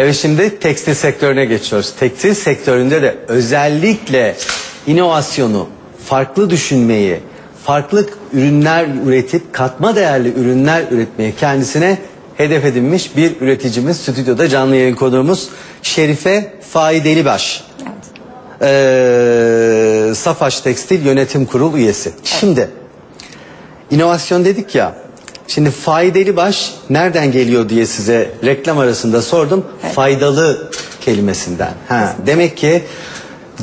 Evet şimdi tekstil sektörüne geçiyoruz. Tekstil sektöründe de özellikle inovasyonu, farklı düşünmeyi, farklı ürünler üretip katma değerli ürünler üretmeyi kendisine hedef edinmiş bir üreticimiz. Stüdyoda canlı yayın konuğumuz Şerife Faidelibaş. Ee, Safaş Tekstil Yönetim Kurulu üyesi. Şimdi inovasyon dedik ya. Şimdi faydalı baş nereden geliyor diye size reklam arasında sordum. Faydalı kelimesinden. Ha, demek ki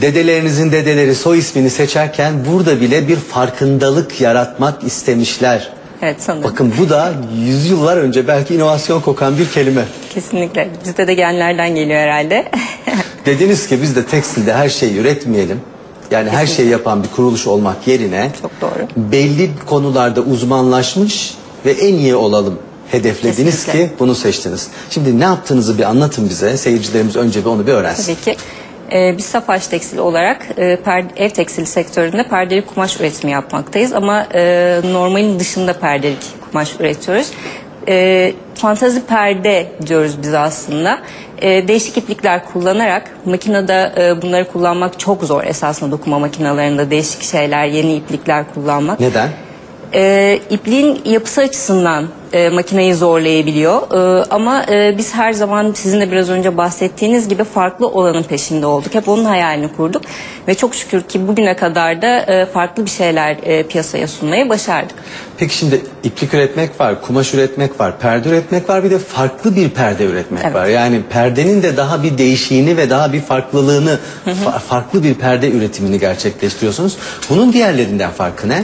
dedelerinizin dedeleri soy ismini seçerken burada bile bir farkındalık yaratmak istemişler. Evet sanırım. Bakın bu da yüzyıllar önce belki inovasyon kokan bir kelime. Kesinlikle. Bizde de genlerden geliyor herhalde. Dediniz ki biz de tekstilde her şeyi üretmeyelim. Yani her şeyi yapan bir kuruluş olmak yerine Çok doğru. belli konularda uzmanlaşmış ve en iyi olalım hedeflediniz Kesinlikle. ki bunu seçtiniz. Şimdi ne yaptığınızı bir anlatın bize. Seyircilerimiz önce bir onu bir öğrensin. Tabii ki. Ee, biz Safaş Tekstil olarak e, per- ev tekstili sektöründe perdelik kumaş üretimi yapmaktayız. Ama e, normalin dışında perdelik kumaş üretiyoruz. E, fantazi perde diyoruz biz aslında. E, değişik iplikler kullanarak makinede e, bunları kullanmak çok zor esasında dokuma makinelerinde değişik şeyler, yeni iplikler kullanmak. Neden? E, ipliğin yapısı açısından e, makineyi zorlayabiliyor. E, ama e, biz her zaman sizin de biraz önce bahsettiğiniz gibi farklı olanın peşinde olduk. Hep onun hayalini kurduk. Ve çok şükür ki bugüne kadar da e, farklı bir şeyler e, piyasaya sunmayı başardık. Peki şimdi iplik üretmek var, kumaş üretmek var, perde üretmek var bir de farklı bir perde üretmek Evet. var. Yani perdenin de daha bir değişiğini ve daha bir farklılığını, fa- farklı bir perde üretimini gerçekleştiriyorsunuz. Bunun diğerlerinden farkı ne?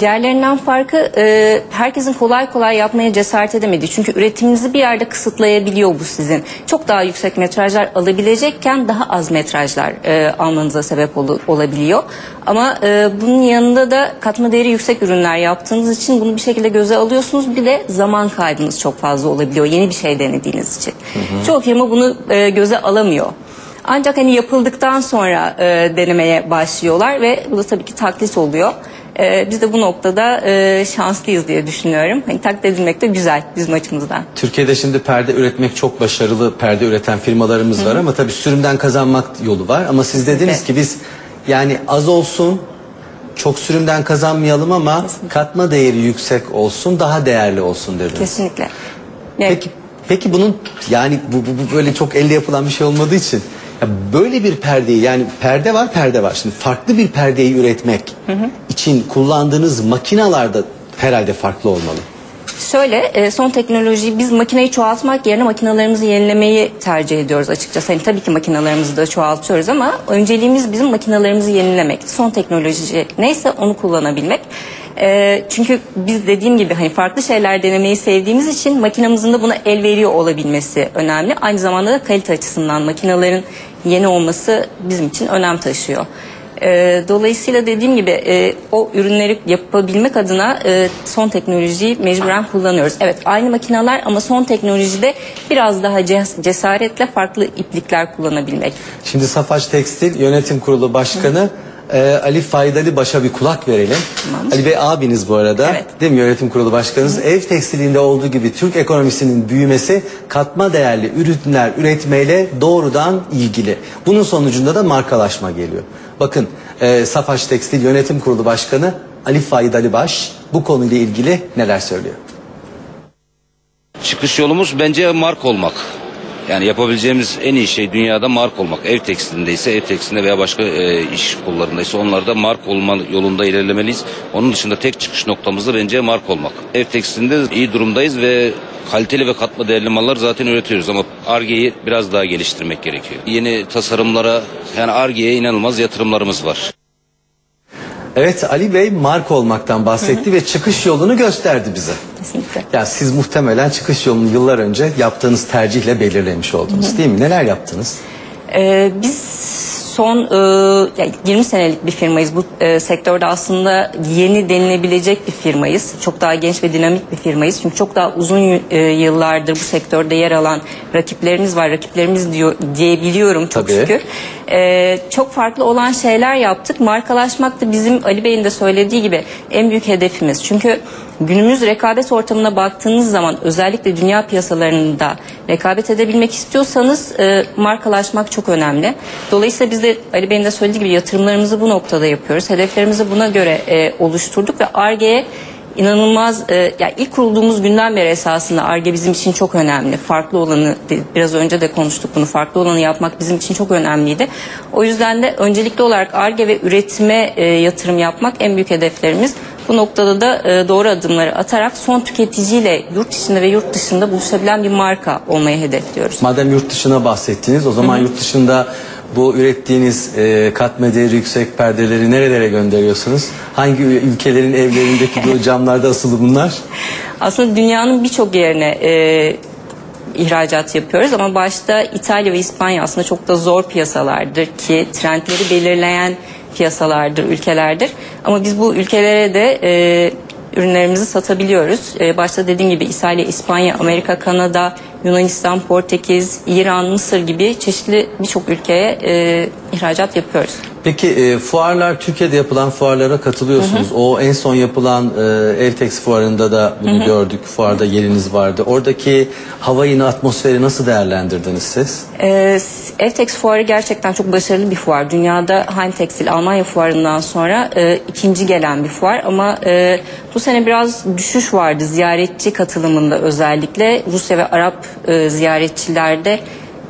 Diğerlerinden farkı e, herkesin kolay kolay yapmaya cesaret edemediği. Çünkü üretiminizi bir yerde kısıtlayabiliyor bu sizin. Çok daha yüksek metrajlar alabilecekken daha az metrajlar e, almanıza sebep ol- olabiliyor. Ama e, bunun yanında da katma değeri yüksek ürünler yaptığınız için bunu bir şekilde göze alıyorsunuz. Bir de zaman kaybınız çok fazla olabiliyor yeni bir şey denediğiniz için. Çoğu firma bunu e, göze alamıyor. Ancak hani yapıldıktan sonra e, denemeye başlıyorlar ve bu da tabii ki taklit oluyor. E, biz de bu noktada e, şanslıyız diye düşünüyorum. Hani taklit edilmek de güzel bizim açımızdan. Türkiye'de şimdi perde üretmek çok başarılı perde üreten firmalarımız var ama tabii sürümden kazanmak yolu var. Ama siz dediniz Evet. ki biz yani az olsun çok sürümden kazanmayalım ama katma değeri yüksek olsun daha değerli olsun dediniz. Kesinlikle. Yani Peki, peki bunun yani bu, bu, bu böyle çok elle yapılan bir şey olmadığı için ya böyle bir perdeyi yani perde var perde var. Şimdi farklı bir perdeyi üretmek için kullandığınız makinalar da herhalde farklı olmalı. Şöyle e, son teknolojiyi biz makineyi çoğaltmak yerine makinalarımızı yenilemeyi tercih ediyoruz açıkçası. Hani tabii ki makinalarımızı da çoğaltıyoruz ama önceliğimiz bizim makinalarımızı yenilemek. Son teknoloji neyse onu kullanabilmek. E, çünkü biz dediğim gibi hani farklı şeyler denemeyi sevdiğimiz için makinamızın da buna el veriyor olabilmesi önemli. Aynı zamanda da kalite açısından makinaların yeni olması bizim için önem taşıyor. E, dolayısıyla dediğim gibi e, o ürünleri yapabilmek adına e, son teknolojiyi mecburen kullanıyoruz. Evet aynı makineler ama son teknolojide biraz daha ces- cesaretle farklı iplikler kullanabilmek. Şimdi Safaç Tekstil Yönetim Kurulu Başkanı e, Ali Faydalı Baş'a bir kulak verelim. Tamam. Ali Bey abiniz bu arada. Evet. Değil mi Yönetim Kurulu Başkanınız? Ev tekstilinde olduğu gibi Türk ekonomisinin büyümesi katma değerli ürünler üretmeyle doğrudan ilgili. Bunun sonucunda da markalaşma geliyor. Bakın e, Safaç Tekstil Yönetim Kurulu Başkanı Ali Faydalı Baş bu konuyla ilgili neler söylüyor? Çıkış yolumuz bence mark olmak. Yani yapabileceğimiz en iyi şey dünyada mark olmak. Ev tekstilindeyse ev tekstilinde veya başka e, iş kollarındaysa onlarda mark olma yolunda ilerlemeliyiz. Onun dışında tek çıkış noktamız da bence mark olmak. Ev tekstilinde iyi durumdayız ve kaliteli ve katma değerli mallar zaten üretiyoruz ama Arge'yi biraz daha geliştirmek gerekiyor. Yeni tasarımlara yani Arge'ye inanılmaz yatırımlarımız var. Evet Ali Bey marka olmaktan bahsetti ve çıkış yolunu gösterdi bize. Kesinlikle. Ya siz muhtemelen çıkış yolunu yıllar önce yaptığınız tercihle belirlemiş oldunuz değil mi? Neler yaptınız? Ee, biz son e, ya 20 senelik bir firmayız. Bu e, sektörde aslında yeni denilebilecek bir firmayız. Çok daha genç ve dinamik bir firmayız. Çünkü çok daha uzun e, yıllardır bu sektörde yer alan rakiplerimiz var. Rakiplerimiz diyor diyebiliyorum çok Tabii. şükür. E, çok farklı olan şeyler yaptık. Markalaşmak da bizim Ali Bey'in de söylediği gibi en büyük hedefimiz. Çünkü günümüz rekabet ortamına baktığınız zaman özellikle dünya piyasalarında rekabet edebilmek istiyorsanız e, markalaşmak çok önemli. Dolayısıyla biz de Ali Bey'in de söylediği gibi yatırımlarımızı bu noktada yapıyoruz. Hedeflerimizi buna göre e, oluşturduk ve ARGE'ye inanılmaz e, ya ilk kurulduğumuz günden beri esasında ARGE bizim için çok önemli. Farklı olanı biraz önce de konuştuk bunu. Farklı olanı yapmak bizim için çok önemliydi. O yüzden de öncelikli olarak ARGE ve üretime e, yatırım yapmak en büyük hedeflerimiz. Bu noktada da e, doğru adımları atarak son tüketiciyle yurt içinde ve yurt dışında buluşabilen bir marka olmayı hedefliyoruz. Madem yurt dışına bahsettiniz o zaman yurt dışında bu ürettiğiniz e, katma değeri yüksek perdeleri nerelere gönderiyorsunuz? Hangi ül- ülkelerin evlerindeki bu camlarda asılı bunlar? Aslında dünyanın birçok yerine e, ihracat yapıyoruz ama başta İtalya ve İspanya aslında çok da zor piyasalardır ki trendleri belirleyen piyasalardır, ülkelerdir. Ama biz bu ülkelere de e, ürünlerimizi satabiliyoruz. E, başta dediğim gibi İtalya, İspanya, Amerika, Kanada, Yunanistan, Portekiz, İran, Mısır gibi çeşitli birçok ülkeye e, ihracat yapıyoruz. Peki e, fuarlar Türkiye'de yapılan fuarlara katılıyorsunuz. O en son yapılan e, Evtex fuarında da bunu gördük. Fuarda yeriniz vardı. Oradaki havayı, atmosferi nasıl değerlendirdiniz siz? Ee, Evtex fuarı gerçekten çok başarılı bir fuar. Dünyada Heim Textil Almanya fuarından sonra e, ikinci gelen bir fuar ama e, bu sene biraz düşüş vardı ziyaretçi katılımında özellikle Rusya ve Arap e, ziyaretçilerde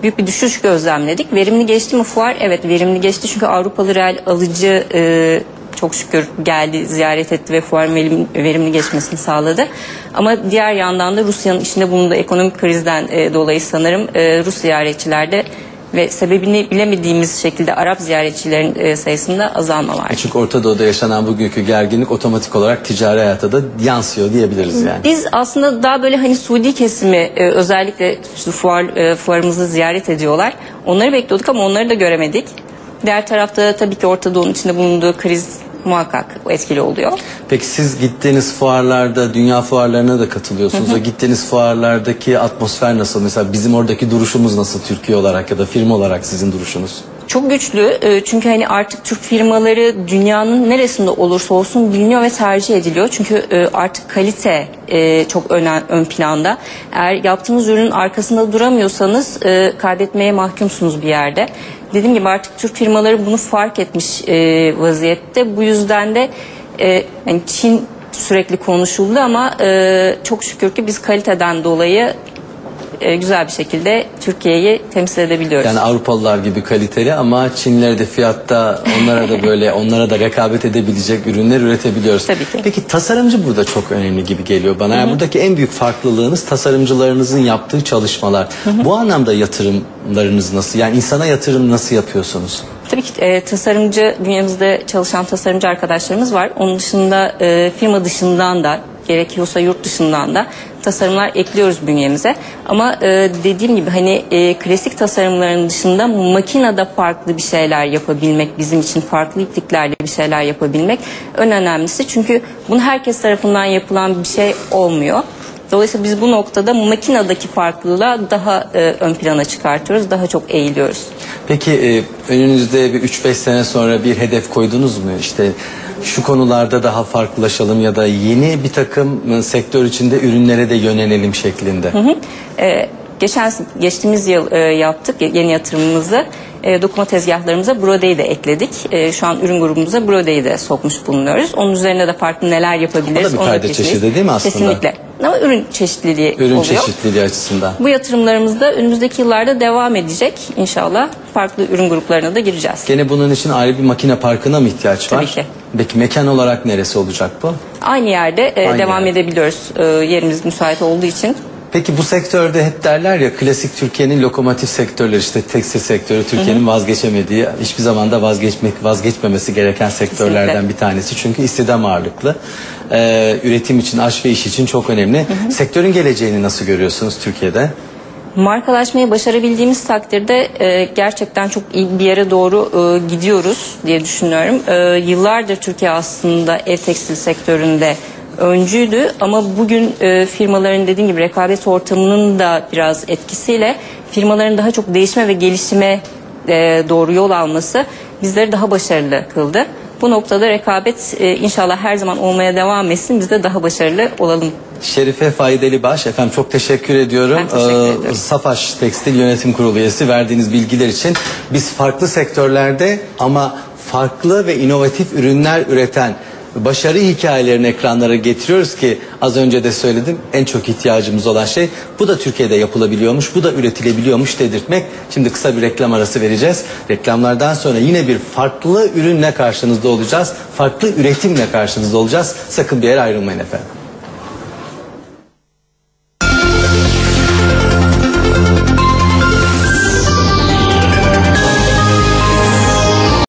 büyük bir düşüş gözlemledik. Verimli geçti mi fuar? Evet verimli geçti çünkü Avrupalı reel alıcı e, çok şükür geldi, ziyaret etti ve fuarın verim- verimli geçmesini sağladı. Ama diğer yandan da Rusya'nın içinde bulunduğu ekonomik krizden e, dolayı sanırım e, Rus ziyaretçilerde ve sebebini bilemediğimiz şekilde Arap ziyaretçilerin e, sayısında azalma var. Çünkü Orta Doğu'da yaşanan bugünkü gerginlik otomatik olarak ticari hayata da yansıyor diyebiliriz yani. Biz aslında daha böyle hani Suudi kesimi e, özellikle fuar, e, fuarımızı ziyaret ediyorlar. Onları bekliyorduk ama onları da göremedik. Diğer tarafta tabii ki Orta Doğu'nun içinde bulunduğu kriz muhakkak etkili oluyor. Peki siz gittiğiniz fuarlarda, dünya fuarlarına da katılıyorsunuz. O gittiğiniz fuarlardaki atmosfer nasıl? Mesela bizim oradaki duruşumuz nasıl Türkiye olarak ya da firma olarak sizin duruşunuz? Çok güçlü e, çünkü hani artık Türk firmaları dünyanın neresinde olursa olsun biliniyor ve tercih ediliyor. Çünkü e, artık kalite e, çok önem, ön planda. Eğer yaptığınız ürünün arkasında duramıyorsanız kaybetmeye mahkumsunuz bir yerde. Dediğim gibi artık Türk firmaları bunu fark etmiş vaziyette. Bu yüzden de hani Çin sürekli konuşuldu ama çok şükür ki biz kaliteden dolayı e, güzel bir şekilde Türkiye'yi temsil edebiliyoruz. Yani Avrupalılar gibi kaliteli ama Çinliler de fiyatta onlara da böyle onlara da rekabet edebilecek ürünler üretebiliyoruz. Tabii ki. Peki tasarımcı burada çok önemli gibi geliyor bana. Yani buradaki en büyük farklılığınız tasarımcılarınızın yaptığı çalışmalar. Bu anlamda yatırımlarınız nasıl? Yani insana yatırım nasıl yapıyorsunuz? Tabii ki e, tasarımcı, bünyemizde çalışan tasarımcı arkadaşlarımız var. Onun dışında e, firma dışından da gerekiyorsa yurt dışından da tasarımlar ekliyoruz bünyemize. Ama e, dediğim gibi hani e, klasik tasarımların dışında makinede farklı bir şeyler yapabilmek bizim için farklı ipliklerle bir şeyler yapabilmek en önemlisi. Çünkü bunu herkes tarafından yapılan bir şey olmuyor. Dolayısıyla biz bu noktada makinedeki farklılığa daha e, ön plana çıkartıyoruz, daha çok eğiliyoruz. Peki e, önünüzde bir 3-5 sene sonra bir hedef koydunuz mu? İşte şu konularda daha farklılaşalım ya da yeni bir takım e, sektör içinde ürünlere de yönelelim şeklinde. Ee, geçen geçtiğimiz yıl e, yaptık yeni yatırımımızı. E, dokuma tezgahlarımıza Brode'yi de ekledik. E, şu an ürün grubumuza Brode'yi de sokmuş bulunuyoruz. Onun üzerine de farklı neler yapabiliriz. O da bir peşindeyiz. çeşidi değil mi aslında? Kesinlikle. Ama ürün çeşitliliği Ürün oluyor. çeşitliliği açısından. Bu yatırımlarımız da önümüzdeki yıllarda devam edecek. İnşallah farklı ürün gruplarına da gireceğiz. Gene bunun için ayrı bir makine parkına mı ihtiyaç var? Tabii ki. Peki mekan olarak neresi olacak bu? Aynı yerde e, Aynı devam yerde. edebiliyoruz. E, yerimiz müsait olduğu için. Peki bu sektörde hep derler ya klasik Türkiye'nin lokomotif sektörleri işte tekstil sektörü Türkiye'nin vazgeçemediği hiçbir zaman da vazgeçmek vazgeçmemesi gereken sektörlerden Kesinlikle. bir tanesi. Çünkü istihdam ağırlıklı. Ee, üretim için, aş ve iş için çok önemli. Sektörün geleceğini nasıl görüyorsunuz Türkiye'de? Markalaşmayı başarabildiğimiz takdirde e, gerçekten çok iyi bir yere doğru e, gidiyoruz diye düşünüyorum. E, yıllardır Türkiye aslında ev tekstil sektöründe öncüydü ama bugün e, firmaların dediğim gibi rekabet ortamının da biraz etkisiyle firmaların daha çok değişme ve gelişime e, doğru yol alması bizleri daha başarılı kıldı. Bu noktada rekabet e, inşallah her zaman olmaya devam etsin. Biz de daha başarılı olalım. Şerife Faydalı Baş efendim çok teşekkür ediyorum. Ben teşekkür Ee. Safaş Tekstil Yönetim Kurulu üyesi verdiğiniz bilgiler için biz farklı sektörlerde ama farklı ve inovatif ürünler üreten başarı hikayelerini ekranlara getiriyoruz ki az önce de söyledim en çok ihtiyacımız olan şey bu da Türkiye'de yapılabiliyormuş bu da üretilebiliyormuş dedirtmek. Şimdi kısa bir reklam arası vereceğiz. Reklamlardan sonra yine bir farklı ürünle karşınızda olacağız. Farklı üretimle karşınızda olacağız. Sakın bir yere ayrılmayın efendim.